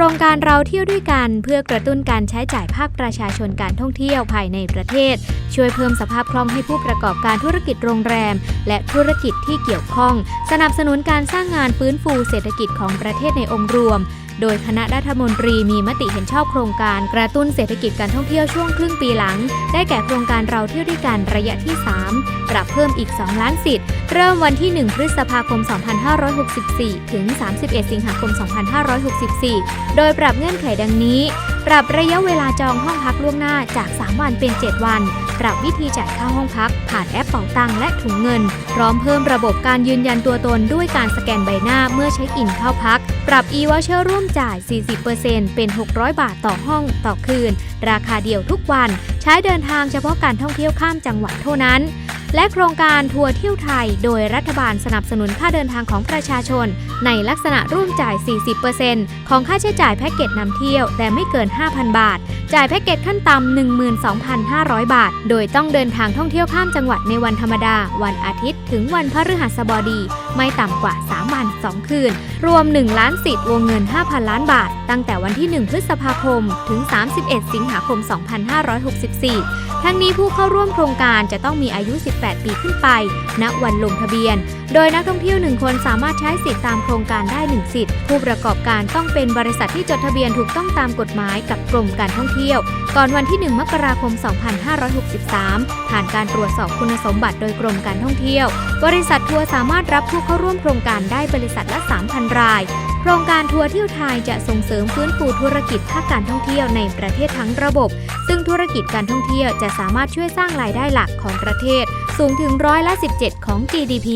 รงการเราเที่ยวด้วยกันเพื่อกระตุ้นการใช้จ่ายภาคประชาชนการท่องเที่ยวภายในประเทศ ช่วยเพิ่มสภาพคล่องให้ผู้ประกอบการธุรกิจโรงแรม และธุรกิจที่เกี่ยวข้อง สนับสนุนการสร้างงานฟื้นฟูเศรษฐกิจของประเทศในองค์รวม โดยคณะรัฐมนตรีมีมติเห็นชอบโครงการกระตุ้นเศรษฐกิจการท่องเที่ยวช่วงครึ่งปีหลัง ได้แก่โครงการเราเที่ยวด้วยกันระยะที่ 3 ปรับเพิ่มอีก 2 ล้านสิทธิ์ เริ่มวันที่ 1 พฤษภาคม 2564 ถึง 31 สิงหาคม 2564 โดยปรับเงื่อนไขดังนี้ ปรับระยะเวลาจองห้องพักล่วงหน้าจาก 3 วันเป็น 7 วัน ปรับวิธีจ่ายค่าห้องพัก ผ่านแอปเป๋าตังและถุงเงิน พร้อมเพิ่มระบบการยืนยันตัวตนด้วยการสแกนใบหน้าเมื่อใช้อินเข้าพัก ปรับ e-voucher ร่วมจ่าย 40%เป็น 600 บาทต่อห้องต่อคืน ราคาเดียวทุกวัน ใช้เดินทางเฉพาะการท่องเที่ยวข้ามจังหวัดเท่านั้น และโครงการทัวร์เที่ยวไทย โดยรัฐบาลสนับสนุนค่าเดินทางของประชาชน ในลักษณะร่วมจ่าย 40%ของค่าใช้จ่ายแพ็กเกจนำเที่ยว แต่ไม่เกิน 5,000 บาท จ่ายแพ็กเกจขั้นต่ำ12,500 บาท โดยต้องเดินทางท่องเที่ยวข้ามจังหวัดในวันธรรมดา วันอาทิตย์ ถึงวันพฤหัสบดีไม่ต่ำกว่า 3 วัน 2 คืน รวม 1 ล้านสิทธิ์วงเงิน 5,000 ล้านบาท ตั้งแต่วันที่ 1 พฤษภาคม ถึง 31 สิงหาคม 2564 ทั้งนี้ผู้เข้าร่วมโครงการจะต้องมีอายุ 18 ปีขึ้นไป ณ วันลงทะเบียน โดยนักท่องเที่ยว 1 คนสามารถใช้สิทธิ์ตามโครงการได้ 1 สิทธิ์ ผู้ประกอบการต้องเป็นบริษัทที่จดทะเบียนถูกต้องตามกฎหมายกับกรมการท่องเที่ยว ก่อนวันที่ 1 มกราคม 2563 ผ่านการตรวจสอบคุณสมบัติโดยกรมการท่องเที่ยว บริษัททัวร์สามารถรับผู้เข้าร่วมโครงการได้บริษัทละ 3,000 ราย โครงการทัวร์เที่ยวไทยจะส่งเสริมฟื้นฟูธุรกิจภาคการท่องเที่ยวในประเทศทั้งระบบ ซึ่งธุรกิจการท่องเที่ยวจะสามารถช่วยสร้างรายได้หลักของประเทศ สูงถึงร้อยละ 17 ของ GDP